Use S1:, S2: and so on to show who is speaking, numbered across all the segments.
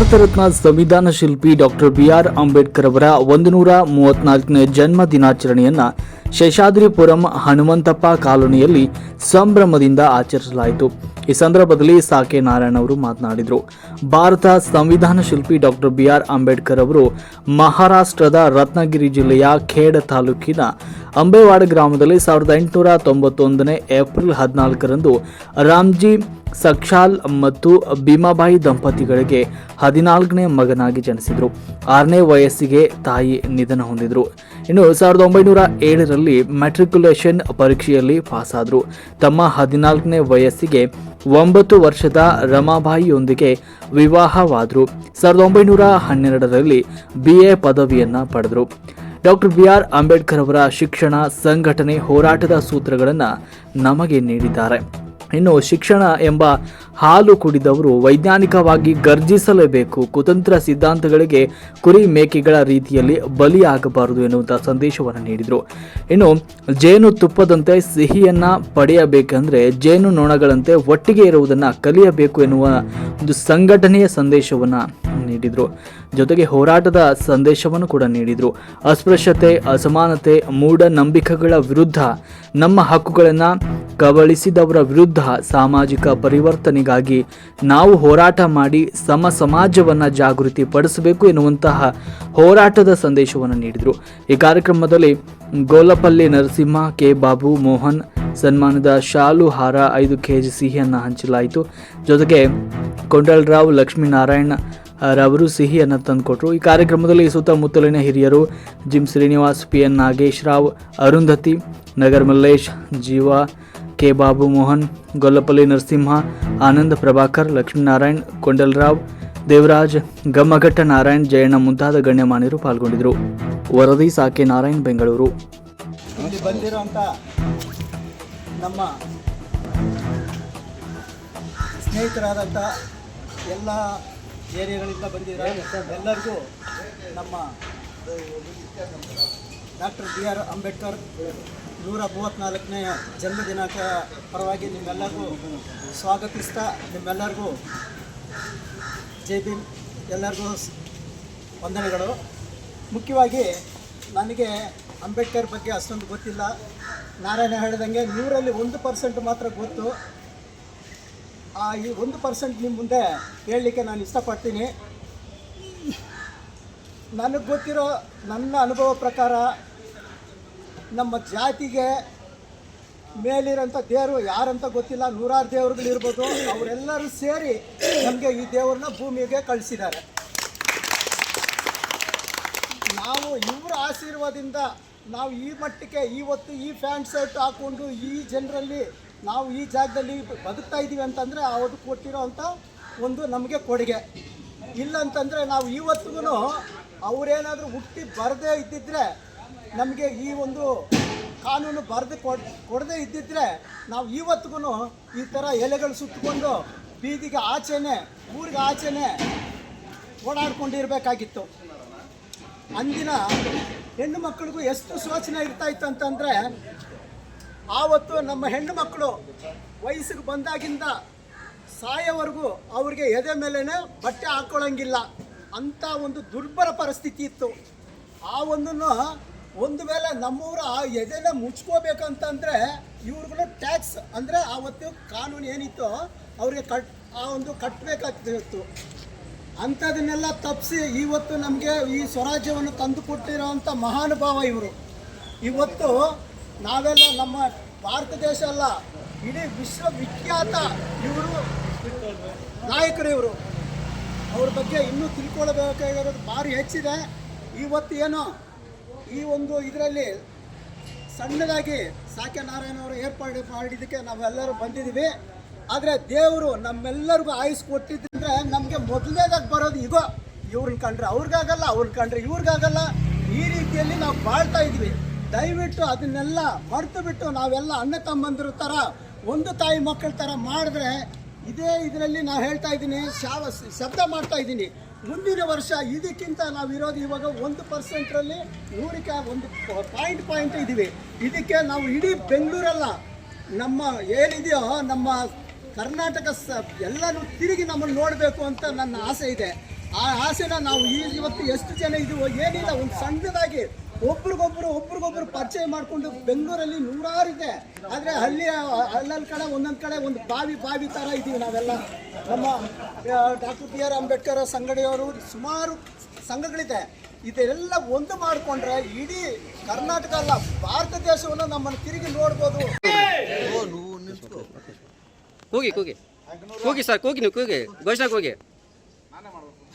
S1: ಭಾರತ ರತ್ನ ಸಂವಿಧಾನ ಶಿಲ್ಪಿ doctor B R Ambedkar ಅವರ ಒಂದು ನೂರ ಮೂವತ್ನಾಲ್ಕನೇ ಜನ್ಮ ದಿನಾಚರಣೆಯನ್ನ ಶೇಷಾದ್ರಿಪುರಂ ಹನುಮಂತಪ್ಪ ಕಾಲೋನಿಯಲ್ಲಿ ಸಂಭ್ರಮದಿಂದ ಆಚರಿಸಲಾಯಿತು. ಈ ಸಂದರ್ಭದಲ್ಲಿ ಸಾಕೆ ನಾರಾಯಣ ಅವರು ಮಾತನಾಡಿದರು. ಭಾರತ ಸಂವಿಧಾನ ಶಿಲ್ಪಿ ಡಾಕ್ಟರ್ ಬಿ ಆರ್ ಅಂಬೇಡ್ಕರ್ ಅವರು ಮಹಾರಾಷ್ಟ್ರದ ರತ್ನಗಿರಿ ಜಿಲ್ಲೆಯ ಖೇಡ್ ತಾಲೂಕಿನ ಅಂಬೇವಾಡ ಗ್ರಾಮದಲ್ಲಿ ಸಾವಿರದ ಎಂಟುನೂರ ತೊಂಬತ್ತೊಂದನೇ ಏಪ್ರಿಲ್ ಹದಿನಾಲ್ಕರಂದು ರಾಮ್ಜಿ ಸಕ್ಷಾಲ್ ಮತ್ತು ಭೀಮಾಬಾಯಿ ದಂಪತಿಗಳಿಗೆ ಹದಿನಾಲ್ಕನೇ ಮಗನಾಗಿ ಜನಿಸಿದರು. ಆರನೇ ವಯಸ್ಸಿಗೆ ತಾಯಿ ನಿಧನ ಹೊಂದಿದರು. ಇನ್ನು ಸಾವಿರದ ಒಂಬೈನೂರ ಏಳರಲ್ಲಿ ಮ್ಯಾಟ್ರಿಕ್ಯುಲೇಷನ್ ಪರೀಕ್ಷೆಯಲ್ಲಿ ಪಾಸಾದರು. ತಮ್ಮ ಹದಿನಾಲ್ಕನೇ ವಯಸ್ಸಿಗೆ ಒಂಬತ್ತು ವರ್ಷದ ರಮಾಬಾಯಿಯೊಂದಿಗೆ ವಿವಾಹವಾದರು. ಸಾವಿರದ ಒಂಬೈನೂರ ಹನ್ನೆರಡರಲ್ಲಿ ಬಿ ಎ ಪದವಿಯನ್ನು ಪಡೆದರು. ಡಾಕ್ಟರ್ ಬಿ ಆರ್ ಅಂಬೇಡ್ಕರ್ ಅವರ ಶಿಕ್ಷಣ ಸಂಘಟನೆ ಹೋರಾಟದ ಸೂತ್ರಗಳನ್ನು ನಮಗೆ ನೀಡಿದ್ದಾರೆ. ಇನ್ನು ಶಿಕ್ಷಣ ಎಂಬ ಹಾಲು ಕುಡಿದವರು ವೈಜ್ಞಾನಿಕವಾಗಿ ಗರ್ಜಿಸಲೇಬೇಕು. ಕುತಂತ್ರ ಸಿದ್ಧಾಂತಗಳಿಗೆ ಕುರಿ ಮೇಕೆಗಳ ರೀತಿಯಲ್ಲಿ ಬಲಿಯಾಗಬಾರದು ಎನ್ನುವಂಥ ಸಂದೇಶವನ್ನು ನೀಡಿದರು. ಇನ್ನು ಜೇನು ತುಪ್ಪದಂತೆ ಸಿಹಿಯನ್ನ ಪಡೆಯಬೇಕೆಂದರೆ ಜೇನು ನೊಣಗಳಂತೆ ಒಟ್ಟಿಗೆ ಇರುವುದನ್ನು ಕಲಿಯಬೇಕು ಎನ್ನುವ ಒಂದು ಸಂಘಟನೆಯ ಸಂದೇಶವನ್ನು ನೀಡಿದರು. ಜೊತೆಗೆ ಹೋರಾಟದ ಸಂದೇಶವನ್ನು ಕೂಡ ನೀಡಿದರು. ಅಸ್ಪೃಶ್ಯತೆ, ಅಸಮಾನತೆ, ಮೂಢನಂಬಿಕೆಗಳ ವಿರುದ್ಧ ನಮ್ಮ ಹಕ್ಕುಗಳನ್ನು ಕಬಳಿಸಿದವರ ವಿರುದ್ಧ ಸಾಮಾಜಿಕ ಪರಿವರ್ತನೆಗಾಗಿ ನಾವು ಹೋರಾಟ ಮಾಡಿ ಸಮ ಸಮಾಜವನ್ನು ಜಾಗೃತಿ ಪಡಿಸಬೇಕು ಎನ್ನುವಂತಹ ಹೋರಾಟದ ಸಂದೇಶವನ್ನು ನೀಡಿದರು. ಈ ಕಾರ್ಯಕ್ರಮದಲ್ಲಿ ಗೋಲಪಲ್ಲಿ ನರಸಿಂಹ, ಕೆ ಬಾಬು, ಮೋಹನ್, ಸನ್ಮಾನದ ಶಾಲು ಹಾರ ಐದು ಕೆ ಜಿ ಸಿಹಿಯನ್ನು ಹಂಚಲಾಯಿತು. ಜೊತೆಗೆ ಕೊಂಡಲರಾವ್ ಲಕ್ಷ್ಮೀನಾರಾಯಣ ರವರು ಸಿಹಿಯನ್ನು ತಂದುಕೊಟ್ರು. ಈ ಕಾರ್ಯಕ್ರಮದಲ್ಲಿ ಸುತ್ತಮುತ್ತಲಿನ ಹಿರಿಯರು gym Srinivas, P N Nagesh Rao, Arundhati, Nagar Mallesh, Jeeva K. Babu Mohan, Gollapalli Narasimha, Anand Prabhakar Lakshminarayan Kondalarao Devaraj, Gammaghatta Narayan, Jayanna ಮುಂತಾದ ಗಣ್ಯಮಾನ್ಯರು ಪಾಲ್ಗೊಂಡಿದ್ದರು. ವರದಿ ಸಾಕೆ ನಾರಾಯಣ್, ಬೆಂಗಳೂರು.
S2: ನಮ್ಮ ಸ್ನೇಹಿತರಾದಂಥ ಎಲ್ಲ ಏರಿಯಾಗಳಿಂದ ಬಂದಿರೋ ಎಲ್ಲರಿಗೂ ನಮ್ಮ ಡಾಕ್ಟರ್ ಬಿ ಆರ್ ಅಂಬೇಡ್ಕರ್ ನೂರ ಮೂವತ್ತ್ನಾಲ್ಕನೇ ಜನ್ಮದಿನಾಂಕ ಪರವಾಗಿ ನಿಮ್ಮೆಲ್ಲರಿಗೂ ಸ್ವಾಗತಿಸ್ತಾ, ನಿಮ್ಮೆಲ್ಲರಿಗೂ ಜೈ ಭೀಮ್. ಎಲ್ಲರಿಗೂ ವಂದನೆಗಳು. ಮುಖ್ಯವಾಗಿ ನನಗೆ ಅಂಬೇಡ್ಕರ್ ಬಗ್ಗೆ ಅಷ್ಟೊಂದು ಗೊತ್ತಿಲ್ಲ. ನಾರಾಯಣ ಹೇಳಿದಂಗೆ ನೂರಲ್ಲಿ ಒಂದು ಪರ್ಸೆಂಟ್ ಮಾತ್ರ ಗೊತ್ತು. ಆ ಈ ಒಂದು ಪರ್ಸೆಂಟ್ ನಿಮ್ಮ ಮುಂದೆ ಹೇಳಲಿಕ್ಕೆ ನಾನು ಇಷ್ಟಪಡ್ತೀನಿ. ನನಗೆ ಗೊತ್ತಿರೋ ನನ್ನ ಅನುಭವ ಪ್ರಕಾರ ನಮ್ಮ ಜಾತಿಗೆ ಮೇಲಿರೋಂಥ ದೇವರು ಯಾರಂತ ಗೊತ್ತಿಲ್ಲ. ನೂರಾರು ದೇವರುಗಳಿರ್ಬೋದು. ಅವರೆಲ್ಲರೂ ಸೇರಿ ನಮಗೆ ಈ ದೇವ್ರನ್ನ ಭೂಮಿಗೆ ಕಳಿಸಿದ್ದಾರೆ. ನಾವು ಇವರ ಆಶೀರ್ವಾದದಿಂದ ನಾವು ಈ ಮಟ್ಟಕ್ಕೆ ಇವತ್ತು ಈ ಪ್ಯಾಂಟ್ ಶರ್ಟ್ ಹಾಕ್ಕೊಂಡು ಈ ಜನರಲ್ಲಿ ನಾವು ಈ ಜಾಗದಲ್ಲಿ ಬದುಕ್ತಾ ಇದ್ದೀವಿ ಅಂತಂದರೆ ಅವರು ಕೊಟ್ಟಿರೋ ಒಂದು ನಮಗೆ ಕೊಡುಗೆ. ಇಲ್ಲಂತಂದರೆ ನಾವು ಇವತ್ತಿಗೂ ಅವರೇನಾದರೂ ಹುಟ್ಟಿ ಬರದೇ ಇದ್ದಿದ್ರೆ ನಮಗೆ ಈ ಒಂದು ಕಾನೂನು ಬರೆದು ಕೊಡ್, ಕೊಡದೇ ಇದ್ದಿದ್ರೆ ನಾವು ಇವತ್ತಿಗೂ ಈ ಥರ ಎಲೆಗಳು ಸುತ್ತಕೊಂಡು ಬೀದಿಗೆ ಆಚೆನೆ, ಊರಿಗೆ ಆಚೆನೆ ಓಡಾಡ್ಕೊಂಡಿರಬೇಕಾಗಿತ್ತು. ಅಂದಿನ ಹೆಣ್ಣು ಮಕ್ಕಳಿಗೂ ಎಷ್ಟು ಶೋಚನೆ ಇರ್ತಾ ಇತ್ತು ಅಂತಂದರೆ ಆವತ್ತು ನಮ್ಮ ಹೆಣ್ಣು ಮಕ್ಕಳು ವಯಸ್ಸಿಗೆ ಬಂದಾಗಿಂದ ಸಾಯೋವರೆಗೂ ಅವ್ರಿಗೆ ಎದೆ ಮೇಲೇ ಬಟ್ಟೆ ಹಾಕೊಳ್ಳಂಗಿಲ್ಲ. ಅಂಥ ಒಂದು ದುರ್ಬಲ ಪರಿಸ್ಥಿತಿ ಇತ್ತು. ಆ ಒಂದನ್ನು ಒಂದು ವೇಳೆ ನಮ್ಮೂರ ಎದೆನ ಮುಚ್ಕೋಬೇಕಂತಂದರೆ ಇವ್ರಿಗೂ ಟ್ಯಾಕ್ಸ್ ಅಂದರೆ ಆವತ್ತು ಕಾನೂನು ಏನಿತ್ತು ಅವ್ರಿಗೆ ಕಟ್, ಆ ಒಂದು ಕಟ್ಟಬೇಕಾಗ್ತಿತ್ತು ಅಂಥದನ್ನೆಲ್ಲ ತಪ್ಪಿಸಿ ಇವತ್ತು ನಮಗೆ ಈ ಸ್ವರಾಜ್ಯವನ್ನು ತಂದು ಕೊಟ್ಟಿರೋವಂಥ ಮಹಾನುಭಾವ ಇವರು. ಇವತ್ತು ನಾವೆಲ್ಲ ನಮ್ಮ ಭಾರತ ದೇಶ ಅಲ್ಲ, ಇಡೀ ವಿಶ್ವವಿಖ್ಯಾತ ಇವರು ನಾಯಕರು ಇವರು. ಅವ್ರ ಬಗ್ಗೆ ಇನ್ನೂ ತಿಳ್ಕೊಳ್ಬೇಕಾಗಿರೋದು ಭಾರಿ ಹೆಚ್ಚಿದೆ. ಇವತ್ತು ಏನು ಈ ಒಂದು ಇದರಲ್ಲಿ ಸಣ್ಣದಾಗಿ ಸಾಕೆ ನಾರಾಯಣ ಅವರು ಏರ್ಪಾಡು ಮಾಡಿದ್ದಕ್ಕೆ ನಾವೆಲ್ಲರೂ ಬಂದಿದ್ದೀವಿ. ಆದರೆ ದೇವರು ನಮ್ಮೆಲ್ಲರಿಗೂ ಆಯುಸ್ ಕೊಟ್ಟಿದ್ದಂದ್ರೆ ನಮಗೆ ಮೊದಲನೇದಾಗಿ ಬರೋದು ಇಗೋ. ಇವ್ರನ್ನ ಕಂಡ್ರೆ ಅವ್ರಿಗಾಗಲ್ಲ ಅವ್ರನ್ನ ಕಂಡ್ರೆ ಇವ್ರಿಗಾಗಲ್ಲ. ಈ ರೀತಿಯಲ್ಲಿ ನಾವು ಬಾಳ್ತಾ ಇದ್ವಿ ದಯವಿಟ್ಟು ಅದನ್ನೆಲ್ಲ ಮರೆತು ಬಿಟ್ಟು ನಾವೆಲ್ಲ ಅಣ್ಣ ತಮ್ಮಂದಿರ ಥರ ಒಂದು ತಾಯಿ ಮಕ್ಕಳ ಥರ ಮಾಡಿದ್ರೆ ಇದೇ ಇದರಲ್ಲಿ ನಾನು ಹೇಳ್ತಾ ಇದ್ದೀನಿ, ಶಾವ ಶಬ್ದ ಮಾಡ್ತಾ ಇದ್ದೀನಿ. ಮುಂದಿನ ವರ್ಷ ಇದಕ್ಕಿಂತ ನಾವು ಇರೋದು ಇವಾಗ ಒಂದು ಪರ್ಸೆಂಟ್ರಲ್ಲಿ ನೂರಕ್ಕೆ ಒಂದು ಪಾಯಿಂಟ್ ಪಾಯಿಂಟ್ ಇದ್ದೀವಿ. ಇದಕ್ಕೆ ನಾವು ಇಡೀ ಬೆಂಗಳೂರಲ್ಲ, ನಮ್ಮ ಏನಿದೆಯೋ ನಮ್ಮ ಕರ್ನಾಟಕ ಸ ಎಲ್ಲರೂ ತಿರುಗಿ ನಮ್ಮನ್ನು ನೋಡಬೇಕು ಅಂತ ನನ್ನ ಆಸೆ ಇದೆ. ಆ ಆಸೆನ ನಾವು ಈ ಇವತ್ತು ಎಷ್ಟು ಜನ ಇದೀವೋ ಏನಿಲ್ಲ, ಒಂದು ಸಣ್ಣದಾಗಿ ಒಬ್ರಿಗೊಬ್ರು ಒಬ್ರಿಗೊಬ್ರು ಪರಿಚಯ ಮಾಡಿಕೊಂಡು ಬೆಂಗಳೂರಲ್ಲಿ ನೂರಾರು ಇದೆ ಆದರೆ ಹಳ್ಳಿ ಅಲ್ಲಲ್ಲಿ ಕಡೆ, ಒಂದೊಂದು ಕಡೆ ಒಂದು ಬಾವಿ ಬಾವಿ ಥರ ಇದ್ದೀವಿ ನಾವೆಲ್ಲ. ನಮ್ಮ ಡಾಕ್ಟರ್ ಬಿ ಆರ್ ಅಂಬೇಡ್ಕರ್ ಸಂಗಡಿಯವರು ಸುಮಾರು ಸಂಘಗಳಿದೆ. ಇದೆಲ್ಲ ಒಂದು ಮಾಡಿಕೊಂಡ್ರೆ ಇಡೀ ಕರ್ನಾಟಕ ಅಲ್ಲ, ಭಾರತ ದೇಶವನ್ನು ನಮ್ಮನ್ನು ತಿರುಗಿ ನೋಡ್ಬೋದು.
S3: ಹೋಗಿ ಕೂಗಿ ಹೋಗಿ ಸರ್, ಹೋಗಿ ನೀವು ಕೂಗಿ ಘೋಷಣೆ ಕೂಗಿ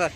S3: సార్